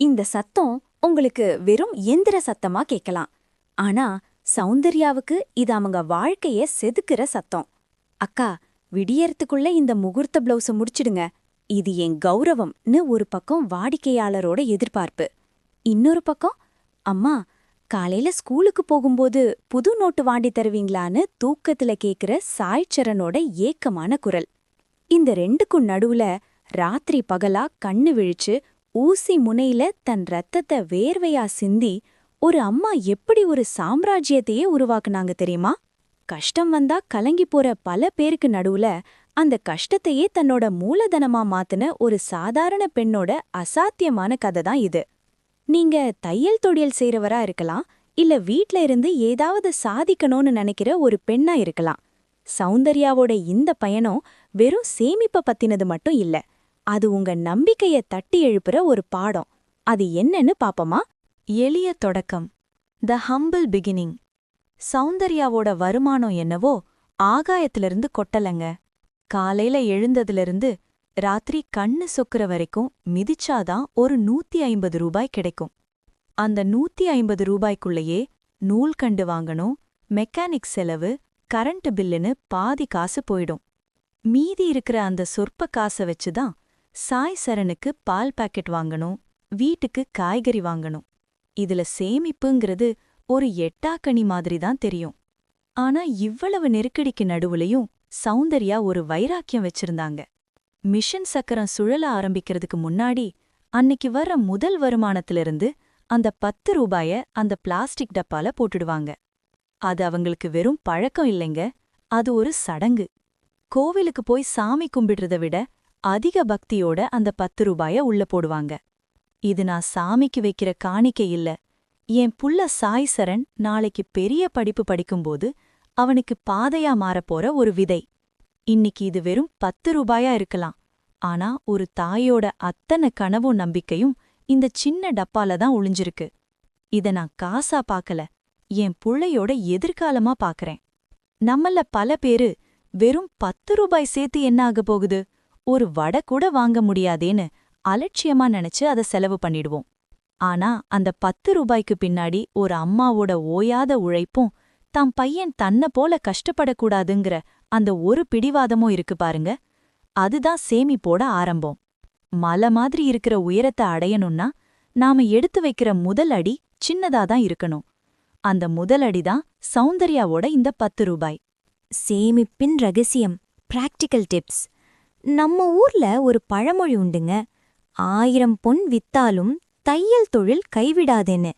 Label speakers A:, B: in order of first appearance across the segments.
A: இந்த சத்தம் உங்களுக்கு வெறும் எந்திர சத்தமா கேட்கலாம் ஆனா சௌந்தர்யாவுக்கு இது அவங்க வாழ்க்கைய செதுக்குற சத்தம். அக்கா விடியறதுக்குள்ள இந்த முகூர்த்த பிளவுஸ முடிச்சிடுங்க. இது என் கௌரவம்னு ஒரு பக்கம் வாடிக்கையாளரோட எதிர்பார்ப்பு. இன்னொரு பக்கம் அம்மா காலையில ஸ்கூலுக்கு போகும்போது புது நோட்டு வாண்டி தருவீங்களான்னு தூக்கத்துல கேக்குற சாய்ச்சரனோட ஏக்கமான குரல். இந்த ரெண்டுக்கும் நடுவுல ராத்திரி பகலா கண்ணு விழிச்சு ஊசி முனையில தன் ரத்தத்தை வேர்வையா சிந்தி ஒரு அம்மா எப்படி ஒரு சாம்ராஜ்யத்தையே உருவாக்குனாங்க தெரியுமா? கஷ்டம் வந்தா கலங்கி போற பல பேருக்கு நடுவுல அந்த கஷ்டத்தையே தன்னோட மூலதனமா மாத்துன ஒரு சாதாரண பெண்ணோட அசாத்தியமான கதை தான் இது. நீங்க தையல் தொழில் செய்றவரா இருக்கலாம் இல்ல வீட்ல இருந்து ஏதாவது சாதிக்கணும்னு நினைக்கிற ஒரு பெண்ணா இருக்கலாம். சௌந்தர்யாவோட இந்த பயணம் வெறும் சேமிப்ப பத்தினது மட்டும் இல்ல. அது உங்க நம்பிக்கைய தட்டி எழுப்புற ஒரு பாடம். அது என்னன்னு பாப்போமா? எளிய தொடக்கம். த ஹம்பிள் பிகினிங் சௌந்தர்யாவோட வருமானம் என்னவோ ஆகாயத்திலிருந்து கொட்டலங்க. காலையில எழுந்ததிலிருந்து ராத்திரி கண்ணு சொக்குற வரைக்கும் மிதிச்சாதான் ஒரு நூத்தி ஐம்பது ரூபாய் கிடைக்கும். அந்த நூத்தி ஐம்பது ரூபாய்க்குள்ளேயே நூல்கண்டு வாங்கணும் மெக்கானிக் செலவு கரண்ட் பில்லுன்னு பாதி காசு போயிடும். மீதி இருக்கிற அந்த சொற்ப காசை வச்சுதான் சாய் சரணுக்கு பால் பாக்கெட் வாங்கணும் வீட்டுக்கு காய்கறி வாங்கணும். இதுல சேமிப்புங்கிறது ஒரு எட்டாக்கணி மாதிரி தான் தெரியும். ஆனா இவ்வளவு நெருக்கடிக்கு நடுவுலயும் சௌந்தர்யா ஒரு வைராக்கியம் வச்சிருந்தாங்க. மிஷன் சக்கரம் சுழல ஆரம்பிக்கிறதுக்கு முன்னாடி அன்னைக்கு வர்ற முதல் வருமானத்திலிருந்து அந்த பத்து ரூபாய அந்த பிளாஸ்டிக் டப்பால போட்டுடுவாங்க. அது அவங்களுக்கு வெறும் பழக்கம் இல்லைங்க அது ஒரு சடங்கு. கோவிலுக்கு போய் சாமி கும்பிடுறத விட அதிக பக்தியோட அந்த பத்து ரூபாய உள்ள போடுவாங்க. இது நான் சாமிக்கு வைக்கிற காணிக்கை இல்ல. என் புள்ள சாய் சரண் நாளைக்கு பெரிய படிப்பு படிக்கும்போது அவனுக்கு பாதையா மாறப்போற ஒரு விதை. இன்னிக்கு இது வெறும் பத்து ரூபாயா இருக்கலாம். ஆனா ஒரு தாயோட அத்தனை கனவும் நம்பிக்கையும் இந்த சின்ன டப்பால தான் ஒளிஞ்சிருக்கு. இத நான் காசா பாக்கல. என் புள்ளையோட எதிர்காலமா பாக்கறேன். நம்மள பல பேரு வெறும் பத்து ரூபாய் சேர்த்து என்ன ஆக போகுது? ஒரு வடை கூட வாங்க முடியாதேன்னு அலட்சியமா நினைச்சு அத செலவு பண்ணிடுவோம். ஆனா அந்த பத்து ரூபாய்க்கு பின்னாடி ஒரு அம்மாவோட ஓயாத உழைப்பும் தாம் பையன் தன்னை போல கஷ்டப்படக்கூடாதுங்கிற அந்த ஒரு பிடிவாதமும் இருக்கு பாருங்க. அதுதான் சேமிப்போட ஆரம்பம். மலை மாதிரி இருக்கிற உயரத்தை அடையணும்னா நாம எடுத்து வைக்கிற முதல் அடி சின்னதா தான் இருக்கணும். அந்த முதல் அடிதான் சௌந்தர்யாவோட இந்த பத்து ரூபாய். சேமிப்பின் ரகசியம் பிராக்டிக்கல் டிப்ஸ் நம்ம ஊர்ல ஒரு பழமொழி உண்டுங்க. ஆயிரம் பொன் வித்தாலும் தையல் தொழில் கைவிடாதேன்னு.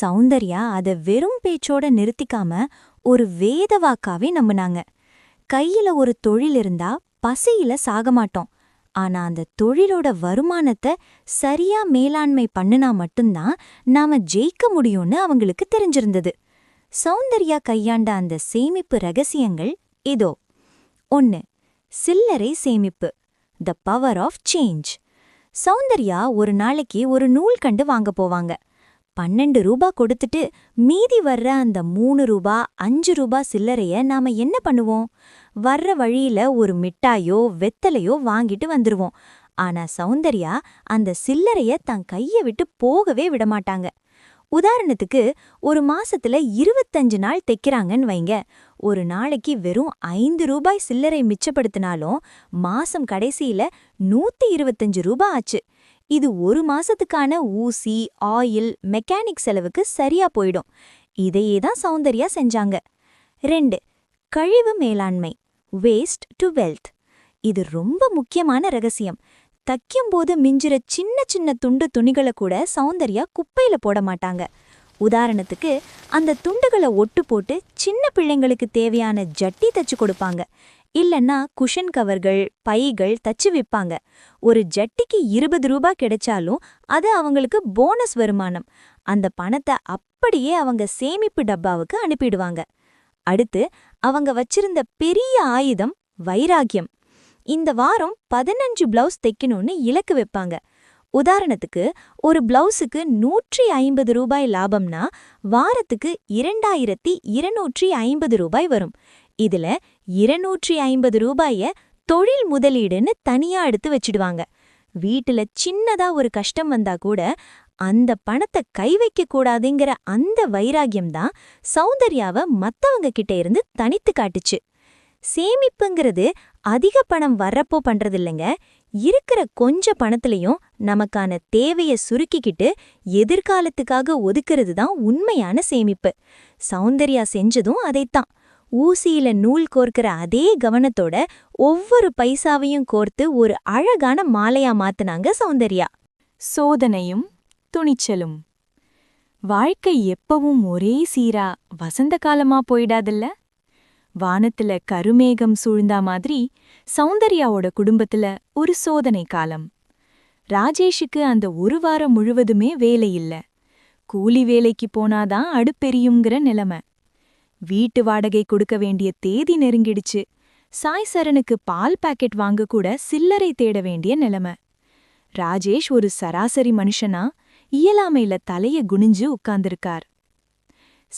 A: சௌந்தர்யா அத வெறும் பேச்சோட நிறுத்திக்காம ஒரு வேதவாக்காவே நம்புனாங்க. கையில ஒரு தொழில் இருந்தா பசியில சாக மாட்டோம். ஆனா அந்த தொழிலோட வருமானத்தை சரியா மேலாண்மை பண்ணுனா மட்டும்தான் நாம ஜெயிக்க முடியும்னு அவங்களுக்கு தெரிஞ்சிருந்தது. சௌந்தர்யா கையாண்ட அந்த சேமிப்பு ரகசியங்கள் இதோ. ஒன்னு சில்லறை சேமிப்பு. The power of change Soundarya ஒரு நாளைக்கு ஒரு நூல் கண்டு வாங்க போவாங்க. பன்னெண்டு ரூபா கொடுத்துட்டு மீதி வர்ற அந்த மூணு ரூபா அஞ்சு ரூபா சில்லறைய நாம என்ன பண்ணுவோம்? வர்ற வழியில ஒரு மிட்டாயோ வெத்தலையோ வாங்கிட்டு வந்துருவோம். ஆனா சௌந்தர்யா அந்த சில்லறைய தன் கைய விட்டு போகவே விடமாட்டாங்க உதாரணத்துக்கு ஒரு மாசத்துல இருபத்தஞ்சு நாள் தைக்கிறாங்கன்னு வைங்க. ஒரு நாளைக்கு வெறும் ஐந்து ரூபாய் சில்லறை மிச்சப்படுத்தினாலும் மாசம் கடைசியில நூத்தி இருபத்தஞ்சு ரூபாய் ஆச்சு. இது ஒரு மாசத்துக்கான ஊசி ஆயில் மெக்கானிக் செலவுக்கு சரியா போயிடும். இதையே தான் சௌந்தர்யா செஞ்சாங்க. ரெண்டு கழிவு மேலாண்மை வேஸ்ட் டு வெல்த் இது ரொம்ப முக்கியமான ரகசியம். தைக்கும்போது மிஞ்சுற சின்ன சின்ன துண்டு துணிகளை கூட சௌந்தர்யா குப்பையில போட மாட்டாங்க. உதாரணத்துக்கு அந்த துண்டுகளை ஒட்டு போட்டு சின்ன பிள்ளைங்களுக்கு தேவையான ஜட்டி தச்சு கொடுப்பாங்க. இல்லன்னா குஷன் கவர்கள் பைகள் தச்சு விற்பாங்க ஒரு ஜட்டிக்கு இருபது ரூபாய் கிடைச்சாலும் அது அவங்களுக்கு போனஸ் வருமானம். அந்த பணத்தை அப்படியே அவங்க சேமிப்பு டப்பாவுக்கு அனுப்பிடுவாங்க. அடுத்து அவங்க வச்சிருந்த பெரிய ஆயுதம் வைராகியம் இந்த வாரம் பதினஞ்சு பிளவுஸ் தைக்கணும்னு இலக்கு வைப்பாங்க. உதாரணத்துக்கு ஒரு பிளவுஸுக்கு நூற்றி ஐம்பது ரூபாய் லாபம்னா வாரத்துக்கு இரண்டாயிரத்தி இருநூற்றி ஐம்பது ரூபாய் வரும். இதுல இருநூற்றி ஐம்பது ரூபாய தொழில் முதலீடுன்னு தனியா எடுத்து வச்சிடுவாங்க. வீட்டுல சின்னதா ஒரு கஷ்டம் வந்தா கூட அந்த பணத்தை கை வைக்க கூடாதுங்கிற அந்த வைராகியம் தான் சௌந்தர்யாவ மத்தவங்க கிட்ட இருந்து தனித்து காட்டுச்சு. சேமிப்புங்கிறது அதிக பணம் வர்றப்போ பண்றதில்லைங்க. இருக்கிற கொஞ்ச பணத்திலையும் நமக்கான தேவைய சுருக்கிக்கிட்டு எதிர்காலத்துக்காக ஒதுக்குறது தான் உண்மையான சேமிப்பு. சௌந்தர்யா செஞ்சதும் அதைத்தான். ஊசியில நூல் கோர்க்கிற அதே கவனத்தோட ஒவ்வொரு பைசாவையும் கோர்த்து ஒரு அழகான மாலையா மாத்துனாங்க சௌந்தர்யா.
B: சோதனையும் துணிச்சலும். வாழ்க்கை எப்பவும் ஒரே சீரா வசந்த காலமா போயிடாதுல்ல? வானத்துல கருமேகம் சூழ்ந்தா மாதிரி சௌந்தர்யாவோட குடும்பத்துல ஒரு சோதனை காலம். ராஜேஷுக்கு அந்த ஒரு வாரம் முழுவதுமே வேலை இல்ல. கூலி வேலைக்கு போனாதான் அடுப்பெரியுங்கிற நிலைமை. வீட்டு வாடகை கொடுக்க வேண்டிய தேதி நெருங்கிடுச்சு. சாய் சரனுக்கு பால் பாக்கெட் வாங்க கூட சில்லறை தேட வேண்டிய நிலைமை. ராஜேஷ் ஒரு சராசரி மனுஷனா இயலாமையில தலைய குனிஞ்சு உட்கார்ந்திருக்கார்.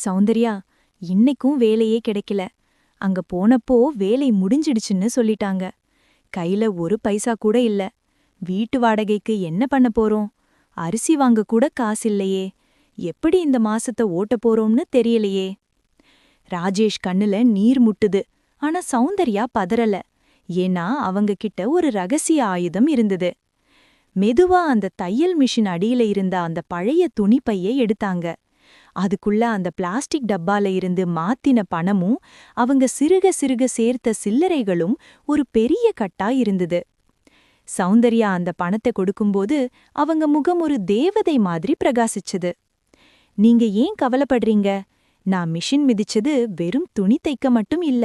B: சௌந்தர்யா இன்னைக்கும் வேலையே கிடைக்கல. அங்க போனப்போ வேலை முடிஞ்சிடுச்சுன்னு சொல்லிட்டாங்க. கையில ஒரு பைசா கூட இல்ல. வீட்டு வாடகைக்கு என்ன பண்ண போறோம்? அரிசி வாங்க கூட காசில்லையே எப்படி இந்த மாசத்த ஓட்ட போறோம்னு தெரியலையே. ராஜேஷ் கண்ணுல நீர் முட்டுது. ஆனா சௌந்தர்யா பதறல. ஏன்னா அவங்க கிட்ட ஒரு ரகசிய ஆயுதம் இருந்தது. மெதுவா அந்த தையல் மிஷின் அடியில இருந்த அந்த பழைய துணிப்பையை எடுத்தாங்க. அதுக்குள்ள அந்த பிளாஸ்டிக் டப்பால இருந்து மாத்தின பணமும் அவங்க சிறுக சிறுக சேர்த்த சில்லறைகளும் ஒரு பெரிய கட்டா இருந்தது. சௌந்தர்யா அந்த பணத்தை கொடுக்கும்போது அவங்க முகம் ஒரு தேவதை மாதிரி பிரகாசிச்சது. நீங்க ஏன் கவலைப்படுறீங்க? நான் மிஷின் மிதிச்சது வெறும் துணி தைக்க மட்டும் இல்ல.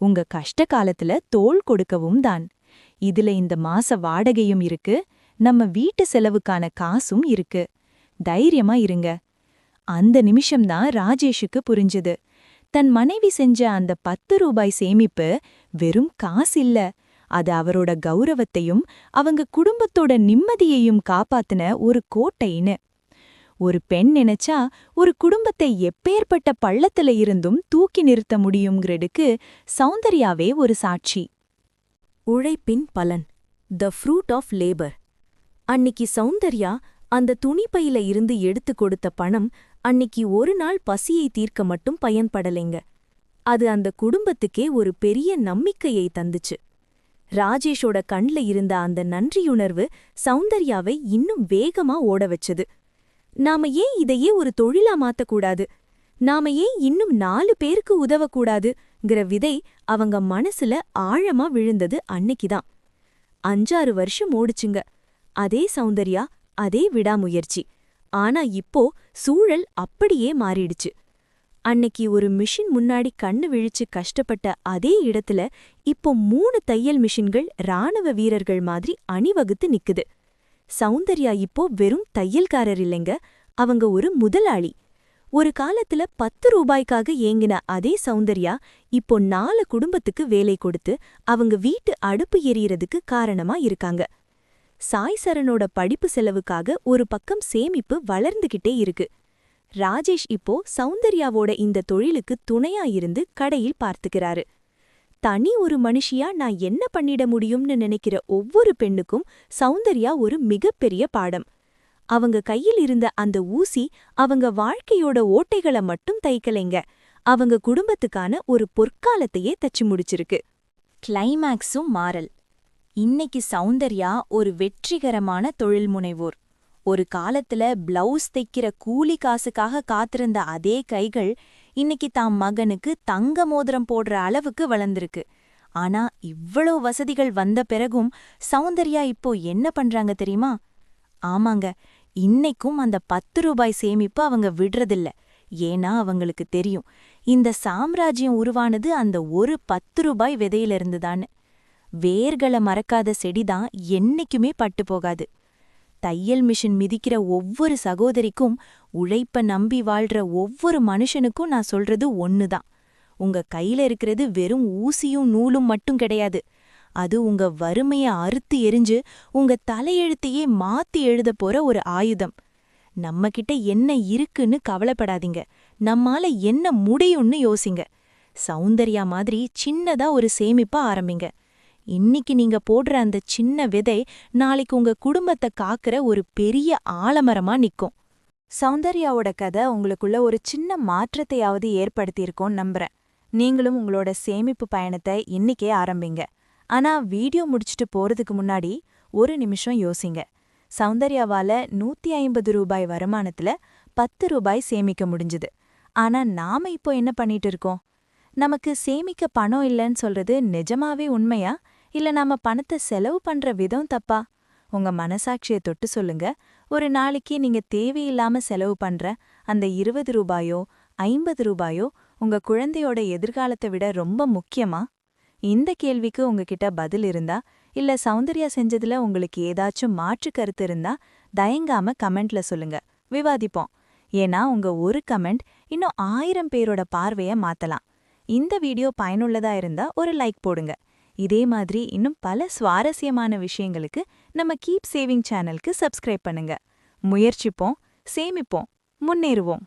B: உங்க கஷ்ட காலத்துல தோள் கொடுக்கவும் தான். இதுல இந்த மாச வாடகையும் இருக்கு. நம்ம வீட்டு செலவுக்கான காசும் இருக்கு. தைரியமா இருங்க. அந்த நிமிஷம்தான் ராஜேஷுக்கு புரிஞ்சது. தன் மனைவி செஞ்ச அந்த பத்து ரூபாய் சேமிப்பு வெறும் காசு இல்ல. அது அவரோட கௌரவத்தையும் அவங்க குடும்பத்தோட நிம்மதியையும் காப்பாத்தின ஒரு கோட்டைன்னு. ஒரு பெண் நினைச்சா ஒரு குடும்பத்தை எப்பேற்பட்ட பள்ளத்துல இருந்தும் தூக்கி நிறுத்த முடியுங்கிறதுக்கு சௌந்தர்யாவே ஒரு சாட்சி.
A: உழைப்பின் பலன் த ஃப்ரூட் ஆஃப் லேபர் அன்னிக்கு சௌந்தர்யா அந்த துணிப்பையில இருந்து எடுத்து கொடுத்த பணம் அன்னிக்கு ஒரு நாள் பசியை தீர்க்க மட்டும் பயன்படலைங்க. அது அந்த குடும்பத்துக்கே ஒரு பெரிய நம்பிக்கையை தந்துச்சு. ராஜேஷோட கண்ல இருந்த அந்த நன்றியுணர்வு சௌந்தர்யாவை இன்னும் வேகமா ஓட வச்சது. நாம ஏன் இதையே ஒரு தொழிலா மாத்தக்கூடாது? நாம ஏன் இன்னும் நாலு பேருக்கு உதவக்கூடாதுங்கிற விதை அவங்க மனசுல ஆழமா விழுந்தது அன்னைக்குதான் அஞ்சாறு வருஷம் ஓடுச்சுங்க. அதே சௌந்தர்யா அதே விடாமுயற்சி. ஆனா இப்போ சூழல் அப்படியே மாறிடுச்சு. அன்னைக்கு ஒரு மிஷின் முன்னாடி கண்ணு விழிச்சு கஷ்டப்பட்ட அதே இடத்துல இப்போ மூணு தையல் மிஷின்கள் ராணுவ வீரர்கள் மாதிரி அணிவகுத்து நிக்குது. சௌந்தர்யா இப்போ வெறும் தையல்காரர் இல்லைங்க அவங்க ஒரு முதலாளி. ஒரு காலத்துல பத்து ரூபாய்க்காக ஏங்கின அதே சௌந்தர்யா இப்போ நாலு குடும்பத்துக்கு வேலை கொடுத்து அவங்க வீட்டு அடுப்பு எரியறதுக்கு காரணமா இருக்காங்க. சாய் சரனோட படிப்பு செலவுக்காக ஒரு பக்கம் சேமிப்பு வளர்ந்துகிட்டே இருக்கு. ராஜேஷ் இப்போ சௌந்தர்யாவோட இந்த தொழிலுக்கு துணையா இருந்து கடையில் பார்த்துக்கிறாரு. தனி ஒரு மனுஷியா நான் என்ன பண்ணிட முடியும்னு நினைக்கிற ஒவ்வொரு பெண்ணுக்கும் சௌந்தர்யா ஒரு மிகப்பெரிய பாடம். அவங்க கையில் இருந்த அந்த ஊசி அவங்க வாழ்க்கையோட ஓட்டைகளை மட்டும் தைக்கலைங்க. அவங்க குடும்பத்துக்கான ஒரு பொற்காலத்தையே தச்சு முடிச்சிருக்கு. கிளைமேக்ஸும் மாறல். இன்னைக்கு சௌந்தர்யா ஒரு வெற்றிகரமான தொழில் முனைவோர். ஒரு காலத்துல பிளவுஸ் தைக்கிற கூலி காசுக்காக காத்திருந்த அதே கைகள் இன்னைக்கு தாம் மகனுக்கு தங்க மோதிரம் போடுற அளவுக்கு வளர்ந்திருக்கு. ஆனா இவ்வளோ வசதிகள் வந்த பிறகும் சௌந்தர்யா இப்போ என்ன பண்றாங்க தெரியுமா? ஆமாங்க இன்னைக்கும் அந்த பத்து ரூபாய் சேமிப்பு அவங்க விடுறதில்ல. ஏன்னா அவங்களுக்கு தெரியும் இந்த சாம்ராஜ்யம் உருவானது அந்த ஒரு பத்து ரூபாய் விதையிலிருந்துதான்னு. வேர்களை மறக்காத செடிதான் என்னைக்குமே பட்டு போகாது. தையல் மிஷின் மிதிக்கிற ஒவ்வொரு சகோதரிக்கும் உழைப்ப நம்பி வாழ்ற ஒவ்வொரு மனுஷனுக்கும் நான் சொல்றது ஒன்னுதான் உங்க கையில இருக்கிறது வெறும் ஊசியும் நூலும் மட்டும் கிடையாது. அது உங்க வறுமைய அறுத்து எரிஞ்சு உங்க தலையெழுத்தையே மாத்தி எழுத போற ஒரு ஆயுதம். நம்ம கிட்ட என்ன இருக்குன்னு கவலைப்படாதீங்க. நம்மால என்ன முடியும்னு யோசிங்க. சௌந்தர்யா மாதிரி சின்னதா ஒரு சேமிப்பா ஆரம்பிங்க.
B: இன்னிக்கு நீங்க போடுற அந்த சின்ன விதை நாளைக்கு உங்க குடும்பத்தை காக்கிற ஒரு பெரிய ஆலமரமா நிக்கும்.
A: சௌந்தர்யாவோட கதை உங்களுக்குள்ள ஒரு சின்ன மாற்றத்தையாவது ஏற்படுத்தியிருக்கோன்னு நம்புறேன். நீங்களும் உங்களோட சேமிப்பு பயணத்தை இன்னிக்கே ஆரம்பிங்க. ஆனா வீடியோ முடிச்சுட்டு போறதுக்கு முன்னாடி ஒரு நிமிஷம் யோசிங்க. சௌந்தர்யாவால நூத்தி ஐம்பது ரூபாய் வருமானத்துல பத்து ரூபாய் சேமிக்க முடிஞ்சுது. ஆனா நாம இப்போ என்ன பண்ணிட்டு இருக்கோம்? நமக்கு சேமிக்க பணம் இல்லைன்னு சொல்றது நிஜமாவே உண்மையா? இல்ல நாம பணத்தை செலவு பண்ற விதம் தப்பா? உங்க மனசாட்சியை தொட்டு சொல்லுங்க. ஒரு நாளைக்கு நீங்க தேவையில்லாம செலவு பண்ற அந்த இருபது ரூபாயோ ஐம்பது ரூபாயோ உங்க குழந்தையோட எதிர்காலத்தை விட ரொம்ப முக்கியமா? இந்த கேள்விக்கு உங்ககிட்ட பதில் இருந்தா இல்ல சௌந்தர்யா செஞ்சதுல உங்களுக்கு ஏதாச்சும் மாற்று கருத்து இருந்தா தயங்காம கமெண்ட்ல சொல்லுங்க. விவாதிப்போம். ஏன்னா உங்க ஒரு கமெண்ட் இன்னும் ஆயிரம் பேரோட பார்வைய மாத்தலாம். இந்த வீடியோ பயனுள்ளதா இருந்தா ஒரு லைக் போடுங்க. இதே மாதிரி இன்னும் பல சுவாரஸ்யமான விஷயங்களுக்கு நம்ம கீப் சேவிங் சேனலுக்கு சப்ஸ்கிரைப் பண்ணுங்க. முயற்சிப்போம் சேமிப்போம் முன்னேறுவோம்.